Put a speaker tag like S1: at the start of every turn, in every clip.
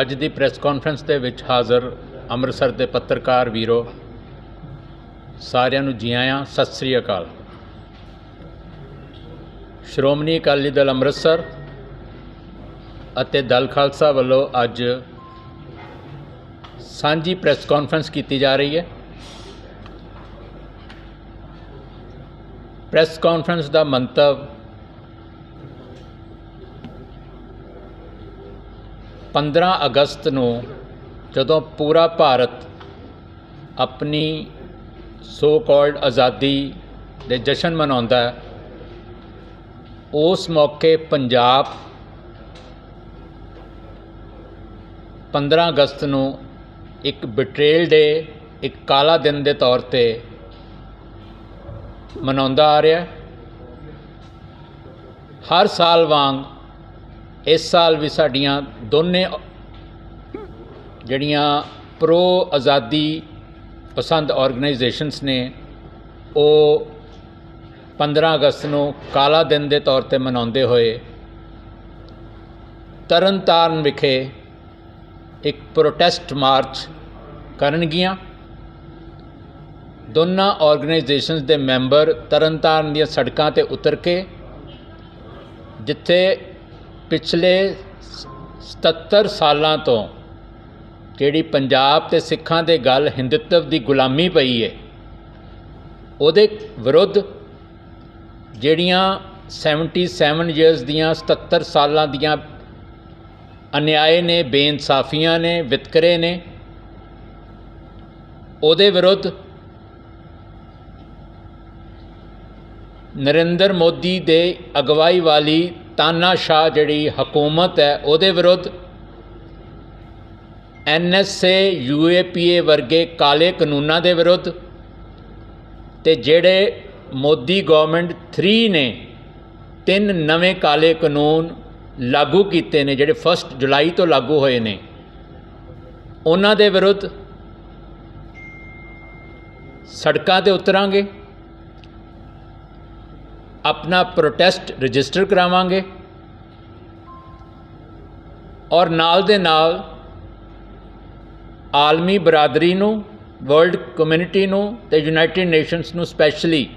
S1: ਅੱਜ ਦੀ press conference ਦੇ ਵਿੱਚ ਹਾਜ਼ਰ ਅੰਮ੍ਰਿਤਸਰ ਦੇ ਪੱਤਰਕਾਰ ਵੀਰੋ, ਸਾਰਿਆਂ ਨੂੰ ਜੀ ਆਇਆਂ, ਸਤਿ ਸ੍ਰੀ ਅਕਾਲ। ਸ਼੍ਰੋਮਣੀ ਅਕਾਲੀ ਦਲ ਅੰਮ੍ਰਿਤਸਰ ਅਤੇ ਦਲ ਖਾਲਸਾ ਵੱਲੋਂ ਅੱਜ ਸਾਂਝੀ ਪ੍ਰੈਸ ਕਾਨਫਰੰਸ ਕੀਤੀ ਜਾ ਰਹੀ ਹੈ। ਪ੍ਰੈਸ ਕਾਨਫਰੰਸ ਦਾ ਮੰਤਵ 15 ਅਗਸਤ ਨੂੰ ਜਦੋਂ ਪੂਰਾ ਭਾਰਤ ਆਪਣੀ ਸੋ ਕਾਲਡ ਆਜ਼ਾਦੀ ਦੇ ਜਸ਼ਨ ਮਨਾਉਂਦਾ ਹੈ, ਉਸ ਮੌਕੇ ਪੰਜਾਬ 15 ਅਗਸਤ ਨੂੰ ਇੱਕ ਬਿਟਰੇਲ ਡੇ ਇੱਕ ਕਾਲਾ ਦਿਨ ਦੇ ਤੌਰ ਤੇ ਮਨਾਉਂਦਾ ਆ ਰਿਹਾ ਹਰ ਸਾਲ ਵਾਂਗ ਇਸ ਸਾਲ ਵੀ ਸਾਡੀਆਂ ਦੋਨੇ ਜਿਹੜੀਆਂ ਪ੍ਰੋ ਆਜ਼ਾਦੀ ਪਸੰਦ ਆਰਗੇਨਾਈਜੇਸ਼ਨਸ ਨੇ, ਉਹ 15 ਅਗਸਤ ਨੂੰ ਕਾਲਾ ਦਿਨ ਦੇ ਤੌਰ ਤੇ ਮਨਾਉਂਦੇ ਹੋਏ ਤਰਨਤਾਰਨ ਵਿਖੇ ਇੱਕ ਪ੍ਰੋਟੈਸਟ ਮਾਰਚ ਕਰਨਗੀਆਂ। ਦੋਨਾਂ ਆਰਗੇਨਾਈਜੇਸ਼ਨਸ ਦੇ ਮੈਂਬਰ ਤਰਨਤਾਰਨ ਦੀਆਂ ਸੜਕਾਂ ਤੇ ਉਤਰ ਕੇ, ਜਿੱਥੇ ਪਿਛਲੇ 77 ਸਾਲਾਂ ਤੋਂ ਜਿਹੜੀ ਪੰਜਾਬ ਤੇ ਸਿੱਖਾਂ ਦੇ ਗੱਲ ਹਿੰਦੂਤਵ ਦੀ ਗੁਲਾਮੀ ਪਈ ਹੈ ਉਹਦੇ ਵਿਰੁੱਧ ਜਿਹੜੀਆਂ 77 ਇਅਰਸ ਦੀਆਂ 77 ਸਾਲਾਂ ਦੀਆਂ ਅਨਿਆਏ ਨੇ, ਬੇਇਨਸਾਫੀਆਂ ਨੇ, ਵਿਤਕਰੇ ਨੇ, ਉਹਦੇ ਵਿਰੁੱਧ ਨਰਿੰਦਰ ਮੋਦੀ ਦੇ ਅਗਵਾਈ ਵਾਲੀ ਤਾਨਾਸ਼ਾਹ ਜਿਹੜੀ ਹਕੂਮਤ ਹੈ, ਉਹਦੇ ਵਿਰੁੱਧ ਐਨਐਸਏ ਯੂਏਪੀਏ ਵਰਗੇ ਕਾਲੇ ਕਾਨੂੰਨਾਂ ਦੇ ਵਿਰੁੱਧ ਤੇ ਜਿਹੜੇ ਮੋਦੀ ਗਵਰਨਮੈਂਟ 3 ਨੇ, ਤਿੰਨ ਨਵੇਂ ਕਾਲੇ ਕਾਨੂੰਨ ਲਾਗੂ ਕੀਤੇ ਨੇ, ਜਿਹੜੇ 1 ਜੁਲਾਈ ਤੋਂ ਲਾਗੂ ਹੋਏ ਨੇ, ਉਹਨਾਂ ਦੇ ਵਿਰੁੱਧ ਸੜਕਾਂ ਤੇ ਉਤਰਾਂਗੇ। ਆਪਣਾ ਪ੍ਰੋਟੈਸਟ ਰਜਿਸਟਰ ਕਰਾਵਾਂਗੇ ਔਰ ਨਾਲ ਦੇ ਨਾਲ ਆਲਮੀ ਬਰਾਦਰੀ ਨੂੰ ਵਰਲਡ ਕਮਿਊਨਿਟੀ ਨੂੰ ਤੇ ਯੂਨਾਈਟਿਡ ਨੇਸ਼ਨਸ ਨੂੰ ਸਪੈਸ਼ਲੀ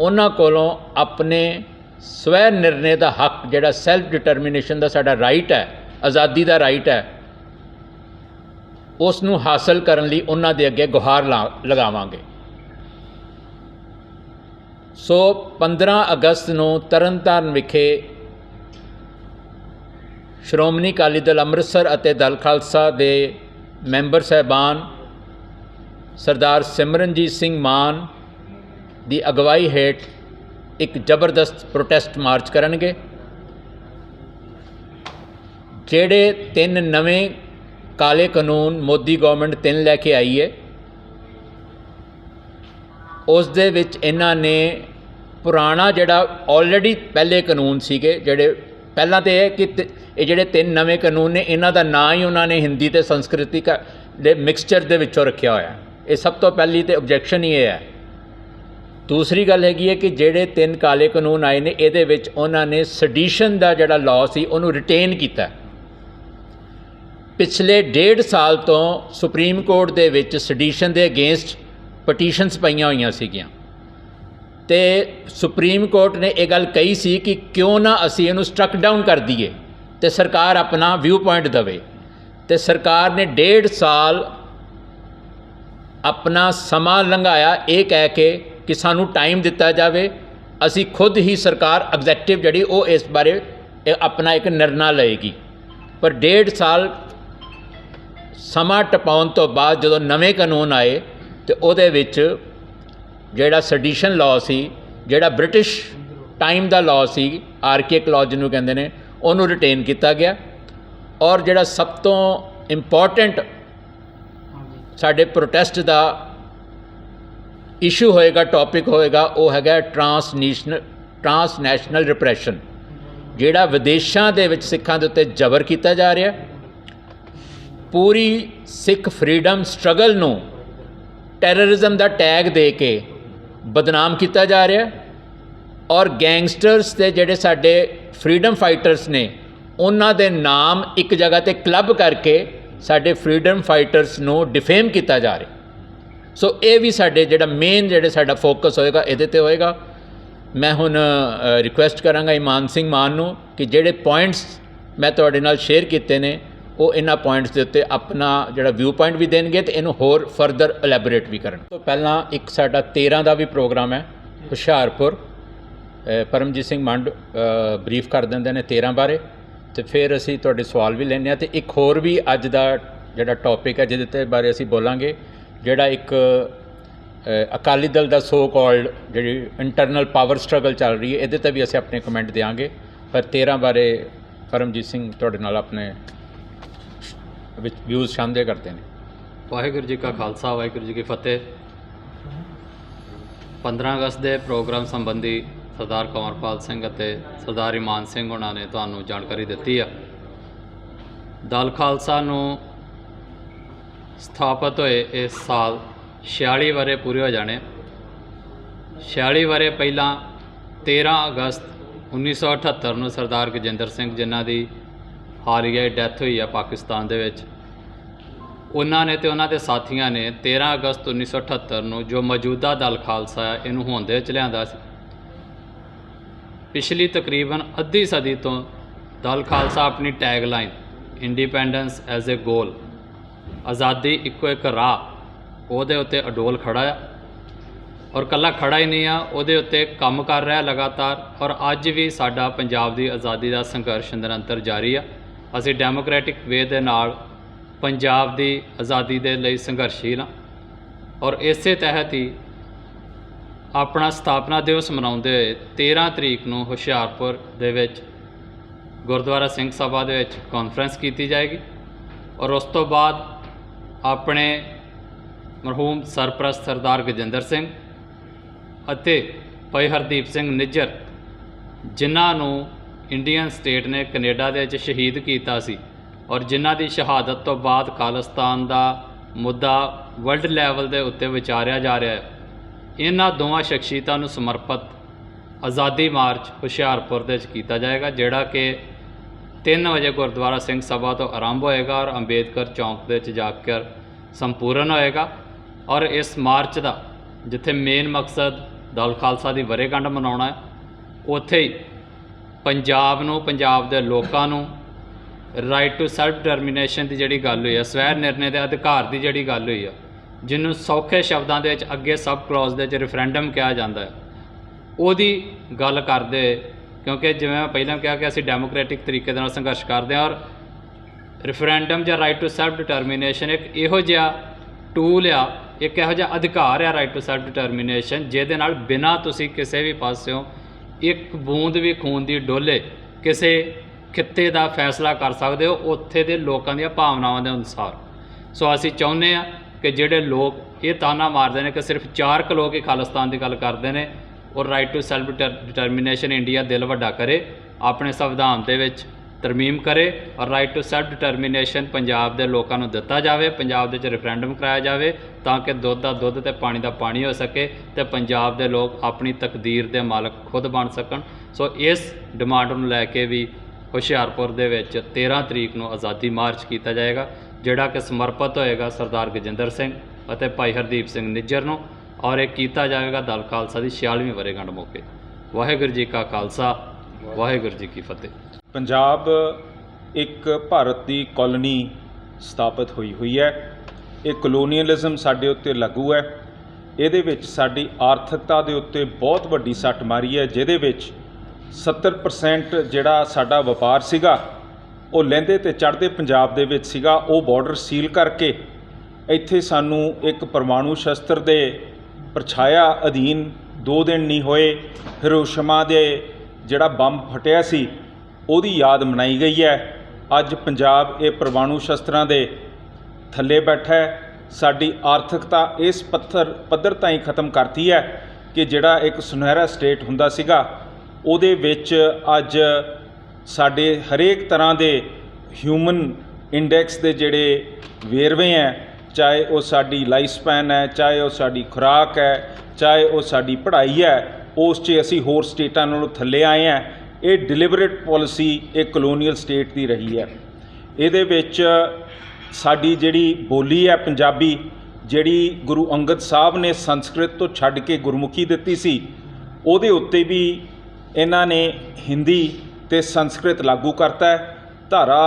S1: ਉਹਨਾਂ ਕੋਲੋਂ ਆਪਣੇ ਸਵੈ ਨਿਰਣੇ ਦਾ ਹੱਕ, ਜਿਹੜਾ ਸੈਲਫ ਡਿਟਰਮੀਨੇਸ਼ਨ ਦਾ ਸਾਡਾ ਰਾਈਟ ਹੈ, ਆਜ਼ਾਦੀ ਦਾ ਰਾਈਟ ਹੈ, ਉਸ ਨੂੰ ਹਾਸਲ ਕਰਨ ਲਈ ਉਹਨਾਂ ਦੇ ਅੱਗੇ ਗੁਹਾਰ ਲਾ- ਲਗਾਵਾਂਗੇ। ਸੋ 15 ਅਗਸਤ ਨੂੰ ਤਰਨਤਾਰਨ ਵਿਖੇ ਸ਼੍ਰੋਮਣੀ ਅਕਾਲੀ ਦਲ ਅੰਮ੍ਰਿਤਸਰ ਅਤੇ ਦਲ ਖਾਲਸਾ ਦੇ ਮੈਂਬਰ ਸਹਿਬਾਨ ਸਰਦਾਰ ਸਿਮਰਨਜੀਤ ਸਿੰਘ ਮਾਨ ਦੀ ਅਗਵਾਈ ਹੇਠ ਇੱਕ ਜ਼ਬਰਦਸਤ ਪ੍ਰੋਟੈਸਟ ਮਾਰਚ ਕਰਨਗੇ, ਜਿਹੜੇ ਤਿੰਨ ਨਵੇਂ ਕਾਲੇ ਕਾਨੂੰਨ ਮੋਦੀ ਗਵਰਨਮੈਂਟ ਤਿੰਨ ਲੈ ਕੇ ਆਈ ਹੈ। ਉਸ ਦੇ ਵਿੱਚ ਇਹਨਾਂ ਨੇ ਪੁਰਾਣਾ ਜਿਹੜਾ ਆਲਰੇਡੀ ਪਹਿਲੇ ਕਾਨੂੰਨ ਸੀਗੇ, ਜਿਹੜੇ ਪਹਿਲਾਂ ਤੇ ਇਹ ਕਿ ਤ- ਇਹ ਜਿਹੜੇ ਤਿੰਨ ਨਵੇਂ ਕਾਨੂੰਨ ਨੇ, ਇਹਨਾਂ ਦਾ ਨਾਂ ਹੀ ਉਹਨਾਂ ਨੇ ਹਿੰਦੀ ਤੇ ਸੰਸਕ੍ਰਿਤਿਕ ਦੇ ਮਿਕਸਚਰ ਦੇ ਵਿੱਚੋਂ ਰੱਖਿਆ ਹੋਇਆ ਇਹ ਸਭ ਤੋਂ ਪਹਿਲੀ ਤੇ ਆਬਜੈਕਸ਼ਨ ਹੀ ਇਹ ਹੈ। ਦੂਸਰੀ ਗੱਲ ਹੈਗੀ ਹੈ ਕਿ ਜਿਹੜੇ ਤਿੰਨ ਕਾਲੇ ਕਾਨੂੰਨ ਆਏ ਨੇ, ਇਹਦੇ ਵਿੱਚ ਉਹਨਾਂ ਨੇ ਸੈਡੀਸ਼ਨ ਦਾ ਜਿਹੜਾ ਲਾਅ ਸੀ, ਉਹਨੂੰ ਰਿਟੇਨ ਕੀਤਾ ਪਿਛਲੇ ਡੇਢ ਸਾਲ ਤੋਂ ਸੁਪਰੀਮ ਕੋਰਟ ਦੇ ਵਿੱਚ ਸੈਡੀਸ਼ਨ ਦੇ ਅਗੇਂਸਟ ਪਟੀਸ਼ਨਸ ਪਈਆਂ ਹੋਈਆਂ ਸੀਗੀਆਂ। ਤੇ ਸੁਪਰੀਮ ਕੋਰਟ ਨੇ ਇਹ ਗੱਲ ਕਹੀ ਸੀ ਕਿ ਕਿਉਂ ਨਾ ਅਸੀਂ ਇਹਨੂੰ ਸਟਰਕ ਡਾਊਨ ਕਰ ਦਈਏ ਤੇ ਸਰਕਾਰ ਆਪਣਾ ਵਿਊ ਪੁਆਇੰਟ ਦੇਵੇ। ਤੇ ਸਰਕਾਰ ਨੇ ਡੇਢ ਸਾਲ ਆਪਣਾ ਸਮਾਂ ਲੰਘਾਇਆ ਇਹ ਕਹਿ ਕੇ ਕਿ ਸਾਨੂੰ ਟਾਈਮ ਦਿੱਤਾ ਜਾਵੇ। ਅਸੀਂ ਖੁਦ ਹੀ ਸਰਕਾਰ ਐਗਜ਼ੈਕਟਿਵ ਜਿਹੜੀ ਉਹ ਇਸ ਬਾਰੇ ਆਪਣਾ ਇੱਕ ਨਿਰਣਾ ਲਏਗੀ। ਪਰ ਡੇਢ ਸਾਲ ਸਮਾਂ ਟਪਾਉਣ ਤੋਂ ਬਾਅਦ ਜਦੋਂ ਨਵੇਂ ਕਾਨੂੰਨ ਆਏ ਤੇ ਉਹਦੇ ਵਿੱਚ ਜਿਹੜਾ ਸੈਡੀਸ਼ਨ ਲਾਅ ਸੀ, ਜਿਹੜਾ ਬ੍ਰਿਟਿਸ਼ ਟਾਈਮ ਦਾ ਲਾਅ ਸੀ ਆਰਕੇ ਕਲੌਜ ਜਿਹਨੂੰ ਕਹਿੰਦੇ ਨੇ, ਉਹਨੂੰ ਰਿਟੇਨ ਕੀਤਾ ਗਿਆ। ਔਰ ਜਿਹੜਾ ਸਭ ਤੋਂ ਇੰਪੋਰਟੈਂਟ ਸਾਡੇ ਪ੍ਰੋਟੈਸਟ ਦਾ ਇਸ਼ੂ ਹੋਏਗਾ ਟੌਪਿਕ ਹੋਏਗਾ, ਉਹ ਹੈਗਾ ਟਰਾਂਸਨੈਸ਼ਨਲ ਟਰਾਂਸਨੈਸ਼ਨਲ ਰਿਪਰੈਸ਼ਨ ਜਿਹੜਾ ਵਿਦੇਸ਼ਾਂ ਦੇ ਵਿੱਚ ਸਿੱਖਾਂ ਦੇ ਉੱਤੇ ਜ਼ਬਰ ਕੀਤਾ ਜਾ ਰਿਹਾ ਪੂਰੀ ਸਿੱਖ ਫਰੀडम ਸਟਰਗਲ ਨੂੰ ਟੈਰਰਿਜ਼ਮ ਦਾ ਟੈਗ ਦੇ ਕੇ ਬਦਨਾਮ ਕੀਤਾ ਜਾ ਰਿਹਾ ਔਰ ਗੈਂਗਸਟਰਸ ਤੇ ਜਿਹੜੇ ਸਾਡੇ ਫਰੀडम ਫਾਈਟਰਸ ਨੇ, ਉਹਨਾਂ ਦੇ ਨਾਮ ਇੱਕ ਜਗ੍ਹਾ ਤੇ ਕਲੱਬ ਕਰਕੇ ਸਾਡੇ ਫਰੀडम ਫਾਈਟਰਸ ਨੂੰ ਡਿਫੇਮ ਕੀਤਾ ਜਾ ਰਿਹਾ ਸੋ ਇਹ ਵੀ ਸਾਡੇ ਜਿਹੜਾ ਮੇਨ ਜਿਹੜੇ ਸਾਡਾ ਫੋਕਸ ਹੋਏਗਾ, ਇਹਦੇ ਤੇ ਹੋਏਗਾ। ਮੈਂ ਹੁਣ ਰਿਕੁਐਸਟ ਕਰਾਂਗਾ ਇਮਾਨ ਸਿੰਘ ਮਾਨ ਨੂੰ ਕਿ ਜਿਹੜੇ ਪੁਆਇੰਟਸ ਮੈਂ ਤੁਹਾਡੇ ਨਾਲ ਸ਼ੇਅਰ ਕੀਤੇ ਨੇ ਉਹ ਇਹਨਾਂ ਪੁਆਇੰਟਸ ਦੇ ਉੱਤੇ ਆਪਣਾ ਜਿਹੜਾ ਵਿਊ ਪੁਆਇੰਟ ਵੀ ਦੇਣਗੇ ਤੇ ਇਹਨੂੰ ਹੋਰ ਫਰਦਰ ਐਲੈਬੋਰੇਟ ਵੀ ਕਰਨ ਤੋਂ ਪਹਿਲਾਂ ਇੱਕ ਸਾਡਾ 13 ਦਾ ਵੀ ਪ੍ਰੋਗਰਾਮ ਹੈ, ਹੁਸ਼ਿਆਰਪੁਰ। ਪਰਮਜੀਤ ਸਿੰਘ ਮੰਡ ਬਰੀਫ ਕਰ ਦਿੰਦੇ ਨੇ 13 ਬਾਰੇ। ਤੇ ਫਿਰ ਅਸੀਂ ਤੁਹਾਡੇ ਸਵਾਲ ਵੀ ਲੈਣੇ ਆ ਤੇ ਇੱਕ ਹੋਰ ਵੀ ਅੱਜ ਦਾ ਜਿਹੜਾ ਟੌਪਿਕ ਹੈ, ਜਿਹਦੇ ਤੇ ਬਾਰੇ ਅਸੀਂ ਬੋਲਾਂਗੇ, ਜਿਹੜਾ ਇੱਕ ਅਕਾਲੀ ਦਲ ਦਾ ਸੋ ਕਾਲਡ ਜਿਹੜੀ ਇੰਟਰਨਲ ਪਾਵਰ ਸਟਰਗਲ ਚੱਲ ਰਹੀ ਹੈ, ਇਹਦੇ ਤੇ ਵੀ ਅਸੀਂ ਆਪਣੇ ਕਮੈਂਟ ਦੇਵਾਂਗੇ ਪਰ 13 ਬਾਰੇ ਪਰਮਜੀਤ ਸਿੰਘ ਤੁਹਾਡੇ ਨਾਲ ਆਪਣੇ ਵਿੱਚ ਵਿਊਜ਼ ਸਾਂਝੇ ਕਰਦੇ ਨੇ।
S2: ਵਾਹਿਗੁਰੂ ਜੀ ਕਾ ਖਾਲਸਾ, ਵਾਹਿਗੁਰੂ ਜੀ ਕੀ ਫਤਿਹ। 15 ਅਗਸਤ ਦੇ ਪ੍ਰੋਗਰਾਮ ਸੰਬੰਧੀ ਸਰਦਾਰ ਕੰਵਰਪਾਲ ਸਿੰਘ ਅਤੇ ਸਰਦਾਰ ਇਮਾਨ ਸਿੰਘ ਉਹਨਾਂ ਨੇ ਤੁਹਾਨੂੰ ਜਾਣਕਾਰੀ ਦਿੱਤੀ ਆ। ਦਲ ਖਾਲਸਾ ਨੂੰ ਸਥਾਪਿਤ ਹੋਏ ਇਸ ਸਾਲ 46 ਵਰੇ ਪੂਰੇ ਹੋ ਜਾਣੇ। 46 ਵਰੇ ਪਹਿਲਾਂ 13 ਅਗਸਤ 1978 ਨੂੰ ਸਰਦਾਰ ਗਜਿੰਦਰ ਸਿੰਘ ਜਿਨ੍ਹਾਂ ਦੀ ਹਾਰੀ ਹਾਲੀਆ ਡੈਥ ਹੋਈ ਆ ਪਾਕਿਸਤਾਨ ਦੇ ਵਿੱਚ। ਉਹਨਾਂ ਨੇ ਤੇ ਉਹਨਾਂ ਦੇ ਸਾਥੀਆਂ ਨੇ 13 ਅਗਸਤ 1978 ਨੂੰ ਜੋ ਮੌਜੂਦਾ ਦਲ ਖਾਲਸਾ ਹੈ ਇਹਨੂੰ ਹੋਂਦ ਵਿੱਚ ਲਿਆਂਦਾ ਸੀ। ਪਿਛਲੀ ਤਕਰੀਬਨ ਅੱਧੀ ਸਦੀ ਤੋਂ ਦਲ ਖਾਲਸਾ ਆਪਣੀ tag line independence as a goal, ਆਜ਼ਾਦੀ ਇੱਕੋ ਇੱਕ ਰਾਹ, ਉਹਦੇ ਉੱਤੇ ਅਡੋਲ ਖੜਾ ਆ। ਔਰ ਕੱਲਾ ਖੜਾ ਹੀ ਨਹੀਂ ਆ, ਉਹਦੇ ਉੱਤੇ ਕੰਮ ਕਰ ਰਿਹਾ ਲਗਾਤਾਰ, ਔਰ ਅੱਜ ਵੀ ਸਾਡਾ ਪੰਜਾਬ ਦੀ ਆਜ਼ਾਦੀ ਦਾ ਸੰਘਰਸ਼ ਨਿਰੰਤਰ ਜਾਰੀ ਆ। ਅਸੀਂ ਡੈਮੋਕ੍ਰੈਟਿਕ ਵੇ ਦੇ ਨਾਲ ਪੰਜਾਬ ਦੀ ਆਜ਼ਾਦੀ ਦੇ ਲਈ ਸੰਘਰਸ਼ੀਲ ਹਾਂ ਔਰ ਇਸੇ ਤਹਿਤ ਹੀ ਆਪਣਾ ਸਥਾਪਨਾ ਦਿਵਸ ਮਨਾਉਂਦੇ ਹੋਏ 13 ਤਰੀਕ ਨੂੰ ਹੁਸ਼ਿਆਰਪੁਰ ਦੇ ਵਿੱਚ ਗੁਰਦੁਆਰਾ ਸਿੰਘ ਸਭਾ ਦੇ ਵਿੱਚ ਕਾਨਫਰੰਸ ਕੀਤੀ ਜਾਏਗੀ ਔਰ ਉਸ ਤੋਂ ਬਾਅਦ ਆਪਣੇ ਮਰਹੂਮ ਸਰਪ੍ਰਸਤ ਸਰਦਾਰ ਗਜਿੰਦਰ ਸਿੰਘ ਅਤੇ ਭਾਈ ਹਰਦੀਪ ਸਿੰਘ ਨਿੱਜਰ ਜਿਨ੍ਹਾਂ ਨੂੰ ਇੰਡੀਅਨ ਸਟੇਟ ਨੇ ਕੈਨੇਡਾ ਦੇ ਵਿੱਚ ਸ਼ਹੀਦ ਕੀਤਾ ਸੀ ਔਰ ਜਿਨ੍ਹਾਂ ਦੀ ਸ਼ਹਾਦਤ ਤੋਂ ਬਾਅਦ ਖਾਲਿਸਤਾਨ ਦਾ ਮੁੱਦਾ ਵਰਲਡ ਲੈਵਲ ਦੇ ਉੱਤੇ ਵਿਚਾਰਿਆ ਜਾ ਰਿਹਾ ਹੈ। ਇਹਨਾਂ ਦੋਵਾਂ ਸ਼ਖਸੀਅਤਾਂ ਨੂੰ ਸਮਰਪਿਤ ਆਜ਼ਾਦੀ ਮਾਰਚ ਹੁਸ਼ਿਆਰਪੁਰ ਦੇ ਵਿੱਚ ਕੀਤਾ ਜਾਏਗਾ, ਜਿਹੜਾ ਕਿ 3 ਵਜੇ ਗੁਰਦੁਆਰਾ ਸਿੰਘ ਸਭਾ ਤੋਂ ਆਰੰਭ ਹੋਏਗਾ ਔਰ ਅੰਬੇਦਕਰ ਚੌਂਕ ਦੇ ਵਿੱਚ ਜਾ ਕੇ ਸੰਪੂਰਨ ਹੋਏਗਾ। ਔਰ ਇਸ ਮਾਰਚ ਦਾ, ਜਿੱਥੇ ਮੇਨ ਮਕਸਦ ਦਲ ਖਾਲਸਾ ਦੀ ਵਰੇਗੰਢ ਮਨਾਉਣਾ ਹੈ, ਉੱਥੇ ਹੀ ਪੰਜਾਬ ਨੂੰ, ਪੰਜਾਬ ਦੇ ਲੋਕਾਂ ਨੂੰ ਰਾਈਟ ਟੂ ਸੈਲਫ ਡਿਟਰਮੀਨੇਸ਼ਨ ਦੀ ਜਿਹੜੀ ਗੱਲ ਹੋਈ ਆ, ਸਵੈ ਨਿਰਣੇ ਦੇ ਅਧਿਕਾਰ ਦੀ ਜਿਹੜੀ ਗੱਲ ਹੋਈ ਆ, ਜਿਹਨੂੰ ਸੌਖੇ ਸ਼ਬਦਾਂ ਦੇ ਵਿੱਚ ਅੱਗੇ ਸਬ ਕਲੌਜ਼ ਦੇ ਵਿੱਚ ਰੈਫਰੈਂਡਮ ਕਿਹਾ ਜਾਂਦਾ ਹੈ, ਉਹਦੀ ਗੱਲ ਕਰਦੇ ਕਿਉਂਕਿ ਜਿਵੇਂ ਮੈਂ ਪਹਿਲਾਂ ਕਿਹਾ ਕਿ ਅਸੀਂ ਡੈਮੋਕ੍ਰੈਟਿਕ ਤਰੀਕੇ ਦੇ ਨਾਲ ਸੰਘਰਸ਼ ਕਰਦੇ ਹਾਂ ਔਰ ਰੈਫਰੈਂਡਮ ਜਾਂ ਰਾਈਟ ਟੂ ਸੈਲਫ ਡਿਟਰਮੀਨੇਸ਼ਨ ਇੱਕ ਇਹੋ ਜਿਹਾ ਟੂਲ ਆ, ਇੱਕ ਇਹੋ ਜਿਹਾ ਅਧਿਕਾਰ ਆ ਰਾਈਟ ਟੂ ਸੈਲਫ ਡਿਟਰਮੀਨੇਸ਼ਨ ਜਿਹਦੇ ਨਾਲ ਬਿਨਾਂ ਤੁਸੀਂ ਕਿਸੇ ਵੀ ਪਾਸਿਓਂ ਇੱਕ ਬੂੰਦ ਵੀ ਖੂਨ ਦੀ ਡੋਲੇ ਕਿਸੇ ਖਿੱਤੇ ਦਾ ਫੈਸਲਾ ਕਰ ਸਕਦੇ ਹੋ, ਉੱਥੇ ਦੇ ਲੋਕਾਂ ਦੀਆਂ ਭਾਵਨਾਵਾਂ ਦੇ ਅਨੁਸਾਰ। ਸੋ ਅਸੀਂ ਚਾਹੁੰਦੇ ਆ ਕਿ ਜਿਹੜੇ ਲੋਕ ਇਹ ਤਾਨਾ ਮਾਰਦੇ ਨੇ ਕਿ ਸਿਰਫ ਚਾਰ ਕੁ ਲੋਕ ਹੀ ਖਾਲਿਸਤਾਨ ਦੀ ਗੱਲ ਕਰਦੇ ਨੇ ਔਰ right to self determination India ਦਿਲ ਵੱਡਾ ਕਰੇ, ਆਪਣੇ ਸੰਵਿਧਾਨ ਦੇ ਵਿੱਚ ਤਰਮੀਮ ਕਰੇ ਔਰ right to self determination Punjab ਦੇ ਲੋਕਾਂ ਨੂੰ ਦਿੱਤਾ ਜਾਵੇ, ਪੰਜਾਬ ਦੇ ਵਿੱਚ ਰੈਫਰੈਂਡਮ ਕਰਾਇਆ ਜਾਵੇ ਤਾਂ ਕਿ ਦੁੱਧ ਦਾ ਦੁੱਧ ਤੇ ਪਾਣੀ ਦਾ ਪਾਣੀ ਹੋ ਸਕੇ ਤੇ ਪੰਜਾਬ ਦੇ ਲੋਕ ਆਪਣੀ ਤਕਦੀਰ ਦੇ ਮਾਲਕ ਖੁਦ ਬਣ ਸਕਣ। ਸੋ ਇਸ ਡਿਮਾਂਡ ਨੂੰ ਲੈ ਕੇ ਵੀ ਹੁਸ਼ਿਆਰਪੁਰ ਦੇ ਵਿੱਚ 13 ਤਰੀਕ ਨੂੰ ਆਜ਼ਾਦੀ ਮਾਰਚ ਕੀਤਾ ਜਾਏਗਾ, ਜਿਹੜਾ ਕਿ ਸਮਰਪਿਤ ਹੋਏਗਾ ਸਰਦਾਰ ਗਜਿੰਦਰ ਸਿੰਘ ਅਤੇ ਭਾਈ ਹਰਦੀਪ ਸਿੰਘ ਨਿੱਜਰ ਨੂੰ ਔਰ ਇਹ ਕੀਤਾ ਜਾਵੇਗਾ ਦਲ ਖਾਲਸਾ ਦੀ 46ਵੀਂ ਵਰ੍ਹੇਗੰਢ ਮੌਕੇ। ਵਾਹਿਗੁਰੂ ਜੀ ਕਾ ਖਾਲਸਾ, ਵਾਹਿਗੁਰੂ ਜੀ ਕੀ ਫਤਿਹ।
S3: ਪੰਜਾਬ ਇੱਕ ਭਾਰਤ ਦੀ ਕਾਲੋਨੀ ਸਥਾਪਿਤ ਹੋਈ ਹੋਈ ਹੈ। ਇਹ ਕਲੋਨੀਅਲਿਜ਼ਮ ਸਾਡੇ ਉੱਤੇ ਲਾਗੂ ਹੈ। ਇਹਦੇ ਵਿੱਚ ਸਾਡੀ ਆਰਥਿਕਤਾ ਦੇ ਉੱਤੇ ਬਹੁਤ ਵੱਡੀ ਸੱਟ ਮਾਰੀ ਹੈ, ਜਿਹਦੇ ਵਿੱਚ 70% ਜਿਹੜਾ ਸਾਡਾ ਵਪਾਰ ਸੀਗਾ, ਉਹ ਲਹਿੰਦੇ ਤੇ ਚੜ੍ਹਦੇ ਪੰਜਾਬ ਦੇ ਵਿੱਚ ਸੀਗਾ, ਉਹ ਬਾਰਡਰ ਸੀਲ ਕਰਕੇ ਇੱਥੇ ਸਾਨੂੰ ਇੱਕ ਪਰਮਾਣੂ ਸ਼ਸਤਰ ਦੇ ਪਰਛਾਇਆ ਅਧੀਨ 2 ਦਿਨ ਨਹੀਂ ਹੋਏ, ਹਿਰੋਸ਼ਮਾ ਦੇ ਜਿਹੜਾ ਬੰਬ ਫਟਿਆ ਸੀ ਉਹਦੀ ਯਾਦ ਮਨਾਈ ਗਈ ਹੈ। ਅੱਜ ਪੰਜਾਬ ਇਹ ਪਰਮਾਣੂ ਸ਼ਸਤਰਾਂ ਦੇ ਥੱਲੇ ਬੈਠਾ ਹੈ। ਸਾਡੀ ਆਰਥਿਕਤਾ ਇਸ ਪੱਥਰ, ਪੱਧਰ ਤਾਈਂ ਖਤਮ ਕਰਤੀ ਹੈ ਕਿ ਜਿਹੜਾ ਇੱਕ ਸੁਨਹਿਰਾ ਸਟੇਟ ਹੁੰਦਾ ਸੀਗਾ, ਉਹਦੇ ਵਿੱਚ ਅੱਜ ਸਾਡੇ ਹਰੇਕ ਤਰ੍ਹਾਂ ਦੇ ਹਿਊਮਨ ਇੰਡੈਕਸ ਦੇ ਜਿਹੜੇ ਵੇਰਵੇ ਹੈ, ਚਾਹੇ ਉਹ ਸਾਡੀ ਲਾਈਫ ਸਪੈਨ ਹੈ, ਚਾਹੇ ਉਹ ਸਾਡੀ ਖੁਰਾਕ ਹੈ, ਚਾਹੇ ਉਹ ਸਾਡੀ ਪੜ੍ਹਾਈ ਹੈ, ਉਸ 'ਚ ਅਸੀਂ ਹੋਰ ਸਟੇਟਾਂ ਨਾਲੋਂ ਥੱਲੇ ਆਏ ਹਾਂ। ਇਹ ਡਿਲੀਬਰੇਟ ਪਾਲਿਸੀ ਇਹ ਕਲੋਨੀਅਲ ਸਟੇਟ ਦੀ ਰਹੀ ਹੈ। ਇਹਦੇ ਵਿੱਚ ਸਾਡੀ ਜਿਹੜੀ ਬੋਲੀ ਹੈ ਪੰਜਾਬੀ, ਜਿਹੜੀ ਗੁਰੂ ਅੰਗਦ ਸਾਹਿਬ ਨੇ ਸੰਸਕ੍ਰਿਤ ਤੋਂ ਛੱਡ ਕੇ ਗੁਰਮੁਖੀ ਦਿੱਤੀ ਸੀ, ਉਹਦੇ ਉੱਤੇ ਵੀ ਇਹਨਾਂ ਨੇ ਹਿੰਦੀ ਤੇ ਸੰਸਕ੍ਰਿਤ ਲਾਗੂ ਕਰਤਾ ਹੈ। ਧਾਰਾ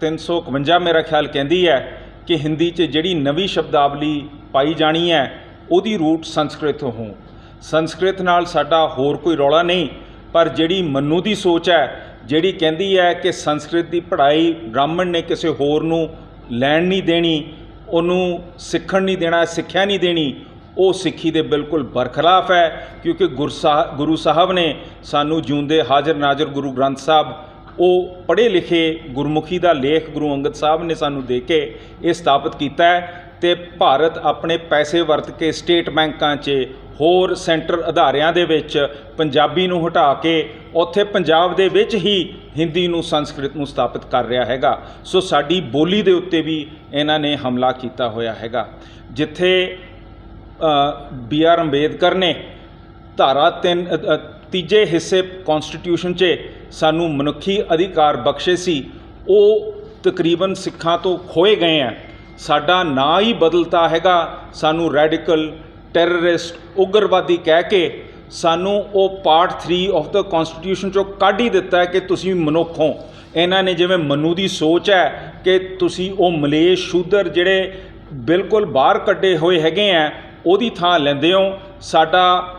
S3: 351 ਮੇਰਾ ਖਿਆਲ ਕਹਿੰਦੀ ਹੈ ਕਿ ਹਿੰਦੀ 'ਚ ਜਿਹੜੀ ਨਵੀਂ ਸ਼ਬਦਾਵਲੀ ਪਾਈ ਜਾਣੀ ਹੈ, ਉਹਦੀ ਰੂਟ ਸੰਸਕ੍ਰਿਤ ਹੋ ਸੰਸਕ੍ਰਿਤ ਨਾਲ ਸਾਡਾ ਹੋਰ ਕੋਈ ਰੌਲਾ ਨਹੀਂ ਪਰ ਜਿਹੜੀ ਮਨੂ ਦੀ ਸੋਚ ਹੈ, ਜਿਹੜੀ ਕਹਿੰਦੀ ਹੈ ਕਿ ਸੰਸਕ੍ਰਿਤ ਦੀ ਪੜ੍ਹਾਈ ਬ੍ਰਾਹਮਣ ਨੇ ਕਿਸੇ ਹੋਰ ਨੂੰ ਲੈਣ ਨਹੀਂ ਦੇਣੀ, ਉਹਨੂੰ ਸਿੱਖਣ ਨਹੀਂ ਦੇਣਾ, ਸਿੱਖਿਆ ਨਹੀਂ ਦੇਣੀ, ਉਹ ਸਿੱਖੀ ਦੇ ਬਿਲਕੁਲ ਬਰਖਲਾਫ ਹੈ ਕਿਉਂਕਿ ਗੁਰਸਾਹ ਗੁਰੂ ਸਾਹਿਬ ਨੇ ਸਾਨੂੰ ਜਿਉਂਦੇ ਹਾਜ਼ਰ ਨਾਜ਼ਰ ਗੁਰੂ ਗ੍ਰੰਥ ਸਾਹਿਬ, ਉਹ ਪੜ੍ਹੇ ਲਿਖੇ ਗੁਰਮੁਖੀ ਦਾ ਲੇਖ ਗੁਰੂ ਅੰਗਦ ਸਾਹਿਬ ਨੇ ਸਾਨੂੰ ਦੇ ਕੇ ਇਹ ਸਥਾਪਿਤ ਕੀਤਾ ਹੈ ਤੇ ਭਾਰਤ ਆਪਣੇ ਪੈਸੇ ਵਰਤ ਕੇ ਸਟੇਟ ਬੈਂਕਾਂ 'ਚ ਹੋਰ ਸੈਂਟਰ ਅਧਾਰਿਆਂ ਦੇ ਵਿੱਚ ਪੰਜਾਬੀ ਨੂੰ ਹਟਾ ਕੇ ਉੱਥੇ ਪੰਜਾਬ ਦੇ ਵਿੱਚ ਹੀ ਹਿੰਦੀ ਨੂੰ, ਸੰਸਕ੍ਰਿਤ ਨੂੰ ਸਥਾਪਿਤ ਕਰ ਰਿਹਾ ਹੈਗਾ। ਸੋ ਸਾਡੀ ਬੋਲੀ ਦੇ ਉੱਤੇ ਵੀ ਇਹਨਾਂ ਨੇ ਹਮਲਾ ਕੀਤਾ ਹੋਇਆ ਹੈਗਾ। ਜਿੱਥੇ ਬੀ ਆਰ ਅੰਬੇਦਕਰ ਨੇ ਧਾਰਾ 3 ਤੀਜੇ ਹਿੱਸੇ ਕਨਸਟੀਟਿਊਸ਼ਨ 'ਚ ਸਾਨੂੰ ਮਨੁੱਖੀ ਅਧਿਕਾਰ ਬਖਸ਼ੇ ਸੀ, ਉਹ ਤਕਰੀਬਨ ਸਿੱਖਾਂ ਤੋਂ ਖੋਏ ਗਏ ਆ। ਸਾਡਾ ਨਾਂ ਹੀ ਬਦਲਤਾ ਹੈਗਾ, ਸਾਨੂੰ ਰੈਡੀਕਲ ਟੈਰਰਿਸਟ ਉਗਰਵਾਦੀ ਕਹਿ ਕੇ ਸਾਨੂੰ ਉਹ ਪਾਰਟ 3 ਆਫ ਦਾ ਕਨਸਟੀਟਿਊਸ਼ਨ ਚੋਂ ਕੱਢ ਹੀ ਦਿੱਤਾ ਕਿ ਤੁਸੀਂ ਮਨੁੱਖ ਹੋ। ਇਹਨਾਂ ਨੇ ਜਿਵੇਂ ਮਨੂ ਦੀ ਸੋਚ ਹੈ ਕਿ ਤੁਸੀਂ ਉਹ ਮਲੇਸ਼ ਸ਼ੂਦਰ ਜਿਹੜੇ ਬਿਲਕੁਲ ਬਾਹਰ ਕੱਢੇ ਹੋਏ ਹੈਗੇ ਆ ਉਹਦੀ ਥਾਂ ਲੈਂਦੇ ਹੋ। ਸਾਡਾ,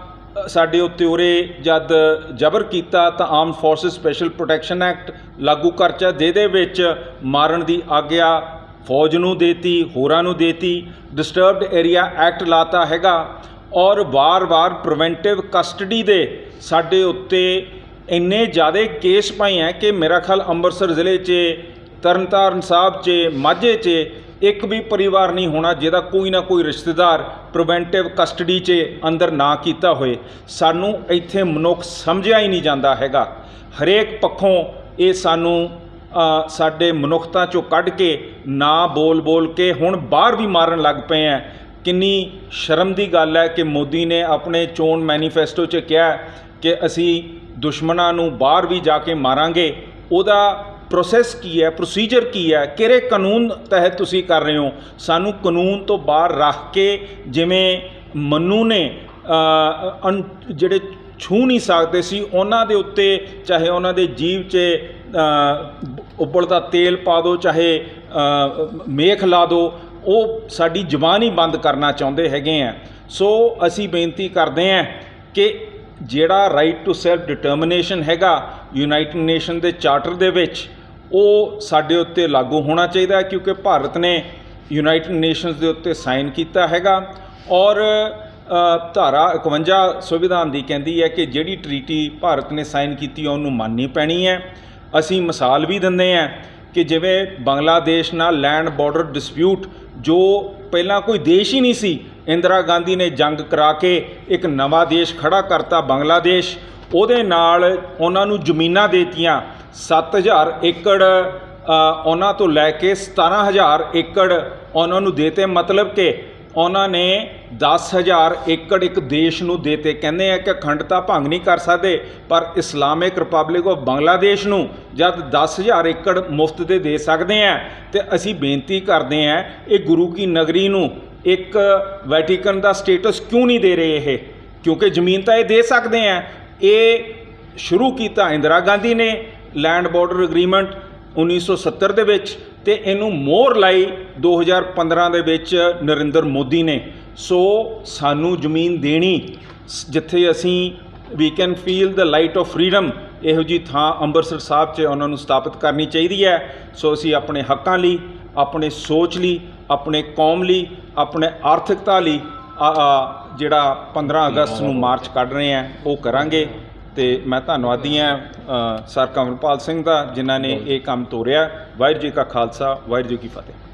S3: ਸਾਡੇ ਉੱਤੇ ਉਰੇ ਜਦ ਜ਼ਬਰ ਕੀਤਾ ਤਾਂ arm forces special protection act ਲਾਗੂ ਕਰਚਾ ਜਿਹਦੇ ਵਿੱਚ ਮਾਰਨ ਦੀ ਆਗਿਆ ਫੌਜ ਨੂੰ ਦੇਤੀ, ਹੋਰਾਂ ਨੂੰ ਦੇਤੀ ਡਿਸਟਰਬਡ ਏਰੀਆ ਐਕਟ ਲਾਤਾ ਹੈਗਾ ਔਰ ਵਾਰ-ਵਾਰ ਪ੍ਰੀਵੈਂਟਿਵ ਕਸਟਡੀ ਦੇ ਸਾਡੇ ਉੱਤੇ ਇੰਨੇ ਜ਼ਿਆਦਾ ਕੇਸ ਪਏ ਹੈ ਕਿ ਮੇਰਾ ਖਿਆਲ ਅੰਮ੍ਰਿਤਸਰ ਜ਼ਿਲ੍ਹੇ 'ਚ, ਤਰਨਤਾਰਨ ਸਾਹਿਬ 'ਚ, ਮਾਝੇ 'ਚ ਇੱਕ ਵੀ ਪਰਿਵਾਰ ਨਹੀਂ ਹੋਣਾ ਜਿਹਦਾ ਕੋਈ ਨਾ ਕੋਈ ਰਿਸ਼ਤੇਦਾਰ ਪ੍ਰੀਵੈਂਟਿਵ ਕਸਟਡੀ 'ਚ ਅੰਦਰ ਨਾ ਕੀਤਾ ਹੋਏ। ਸਾਨੂੰ ਇੱਥੇ ਮਨੁੱਖ ਸਮਝਿਆ ਹੀ ਨਹੀਂ ਜਾਂਦਾ ਹੈਗਾ। ਹਰੇਕ ਪੱਖੋਂ ਇਹ ਸਾਨੂੰ ਸਾਡੇ ਮਨੁੱਖਤਾ ਚੋਂ ਕੱਢ ਕੇ ਨਾ ਬੋਲ ਬੋਲ ਕੇ ਹੁਣ ਬਾਹਰ ਵੀ ਮਾਰਨ ਲੱਗ ਪਏ ਆ। ਕਿੰਨੀ ਸ਼ਰਮ ਦੀ ਗੱਲ ਹੈ ਕਿ ਮੋਦੀ ਨੇ ਆਪਣੇ ਚੋਣ ਮੈਨੀਫੈਸਟੋ 'ਚ ਕਿਹਾ ਕਿ ਅਸੀਂ ਦੁਸ਼ਮਣਾਂ ਨੂੰ ਬਾਹਰ ਵੀ ਜਾ ਕੇ ਮਾਰਾਂਗੇ। ਉਹਦਾ ਪ੍ਰੋਸੈਸ ਕੀ ਹੈ ਪ੍ਰੋਸੀਜਰ ਕੀ ਹੈ? ਕਿਹੜੇ ਕਾਨੂੰਨ ਤਹਿਤ ਤੁਸੀਂ ਕਰ ਰਹੇ ਹੋ? ਸਾਨੂੰ ਕਾਨੂੰਨ ਤੋਂ ਬਾਹਰ ਰੱਖ ਕੇ ਜਿਵੇਂ ਮਨੂ ਨੇ ਅ, ਜਿਹੜੇ ਛੂ ਨਹੀਂ ਸਕਦੇ ਸੀ ਉਹਨਾਂ ਦੇ ਉੱਤੇ ਚਾਹੇ ਉਹਨਾਂ ਦੇ ਜੀਵ 'ਚ ਉਬਲਦਾ ਤੇਲ ਪਾ ਦਿਓ ਚਾਹੇ ਮੇਖ ਲਾ ਦਿਓ ਉਹ ਸਾਡੀ ਜ਼ੁਬਾਨ ਹੀ ਬੰਦ ਕਰਨਾ ਚਾਹੁੰਦੇ ਹੈਗੇ ਆ। ਸੋ ਅਸੀਂ ਬੇਨਤੀ ਕਰਦੇ ਹਾਂ ਕਿ ਜਿਹੜਾ ਰਾਈਟ ਟੂ ਸੈਲਫ ਡਿਟਰਮੀਨੇਸ਼ਨ ਹੈਗਾ ਯੂਨਾਈਟਿਡ ਨੇਸ਼ਨ ਦੇ ਚਾਰਟਰ ਦੇ ਵਿੱਚ, ਉਹ ਸਾਡੇ ਉੱਤੇ ਲਾਗੂ ਹੋਣਾ ਚਾਹੀਦਾ ਹੈ, ਕਿਉਂਕਿ ਭਾਰਤ ਨੇ ਯੂਨਾਈਟਿਡ ਨੇਸ਼ਨਸ ਦੇ ਉੱਤੇ ਸਾਈਨ ਕੀਤਾ ਹੈਗਾ। ਔਰ ਧਾਰਾ 51 ਸੰਵਿਧਾਨ ਦੀ ਕਹਿੰਦੀ ਹੈ ਕਿ ਜਿਹੜੀ ਟ੍ਰੀਟੀ ਭਾਰਤ ਨੇ ਸਾਈਨ ਕੀਤੀ ਹੈ ਉਹਨੂੰ ਮੰਨਣੀ ਪੈਣੀ ਹੈ। ਅਸੀਂ ਮਿਸਾਲ ਵੀ ਦਿੰਦੇ ਹਾਂ ਕਿ ਜਿਵੇਂ ਬੰਗਲਾਦੇਸ਼ ਨਾਲ ਲੈਂਡ ਬਾਰਡਰ ਡਿਸਪਿਊਟ, ਜੋ ਪਹਿਲਾਂ ਕੋਈ ਦੇਸ਼ ਹੀ ਨਹੀਂ ਸੀ, ਇੰਦਰਾ ਗਾਂਧੀ ਨੇ ਜੰਗ ਕਰਾ ਕੇ ਇੱਕ ਨਵਾਂ ਦੇਸ਼ ਖੜਾ ਕਰਤਾ ਬੰਗਲਾਦੇਸ਼, ਉਹਦੇ ਨਾਲ ਉਹਨਾਂ ਨੂੰ ਜ਼ਮੀਨਾਂ ਦੇਤੀਆਂ 7000 ਏਕੜ ਉਹਨਾਂ ਤੋਂ ਲੈ ਕੇ 17000 ਏਕੜ, ਉਹਨਾਂ ਨੂੰ ਦੇਤੇ ਮਤਲਬ ਕਿ ਉਹਨਾਂ ਨੇ 10000 ਏਕੜ ਇੱਕ ਦੇਸ਼ ਨੂੰ ਦੇਤੇ ਕਹਿੰਦੇ ਆ ਕਿ ਅਖੰਡਤਾ ਭੰਗ ਨਹੀਂ ਕਰ ਸਕਦੇ, ਪਰ ਇਸਲਾਮਿਕ ਰਿਪਬਲਿਕ ਆਫ ਬੰਗਲਾਦੇਸ਼ ਨੂੰ ਜਦ 10000 ਏਕੜ ਮੁਫਤ ਦੇ ਦੇ ਸਕਦੇ ਆ, ਤੇ ਅਸੀਂ ਬੇਨਤੀ ਕਰਦੇ ਆ, ਇਹ ਗੁਰੂ ਕੀ ਨਗਰੀ ਨੂੰ ਇੱਕ ਵੈਟੀਕਨ ਦਾ ਸਟੇਟਸ ਕਿਉਂ ਨਹੀਂ ਦੇ ਰਹੇ ਇਹ? ਕਿਉਂਕਿ ਜ਼ਮੀਨ ਤਾਂ ਇਹ ਦੇ ਸਕਦੇ ਆ। ਇਹ ਸ਼ੁਰੂ ਕੀਤਾ ਇੰਦਰਾ ਗਾਂਧੀ ਨੇ ਲੈਂਡ ਬਾਰਡਰ ਐਗਰੀਮੈਂਟ 1970 ਦੇ ਵਿੱਚ ਤੇ ਇਹਨੂੰ ਮੋਹਰ ਲਾਈ 2015 ਦੇ ਵਿੱਚ ਨਰਿੰਦਰ ਮੋਦੀ ਨੇ। ਸੋ ਸਾਨੂੰ ਜ਼ਮੀਨ ਦੇਣੀ ਸ- ਜਿੱਥੇ ਅਸੀਂ ਵੀ can feel the light of freedom ਇਹੋ ਜੀ ਥਾਂ ਅੰਮ੍ਰਿਤਸਰ ਸਾਹਿਬ 'ਚ ਉਹਨਾਂ ਨੂੰ ਸਥਾਪਿਤ ਕਰਨੀ ਚਾਹੀਦੀ ਹੈ। ਸੋ ਅਸੀਂ ਆਪਣੇ ਹੱਕਾਂ ਲਈ, ਆਪਣੇ ਸੋਚ ਲਈ, ਆਪਣੇ ਕੌਮ ਲਈ, ਆਪਣੇ ਆਰਥਿਕਤਾ ਲਈ ਜਿਹੜਾ 15 ਅਗਸਤ ਨੂੰ ਮਾਰਚ ਕੱਢ ਰਹੇ ਆ ਉਹ ਕਰਾਂਗੇ। ਤੇ ਮੈਂ ਧੰਨਵਾਦੀ ਅ, ਸਰ ਕਮਲਪਾਲ ਸਿੰਘ ਦਾ ਜਿਨ੍ਹਾਂ ਨੇ ਇਹ ਕੰਮ ਤੋਰਿਆ। ਵਾਹਿਗੁਰੂ ਜੀ ਕਾ ਖਾਲਸਾ ਵਾਹਿਗੁਰੂ ਜੀ ਕੀ ਫਤਿਹ।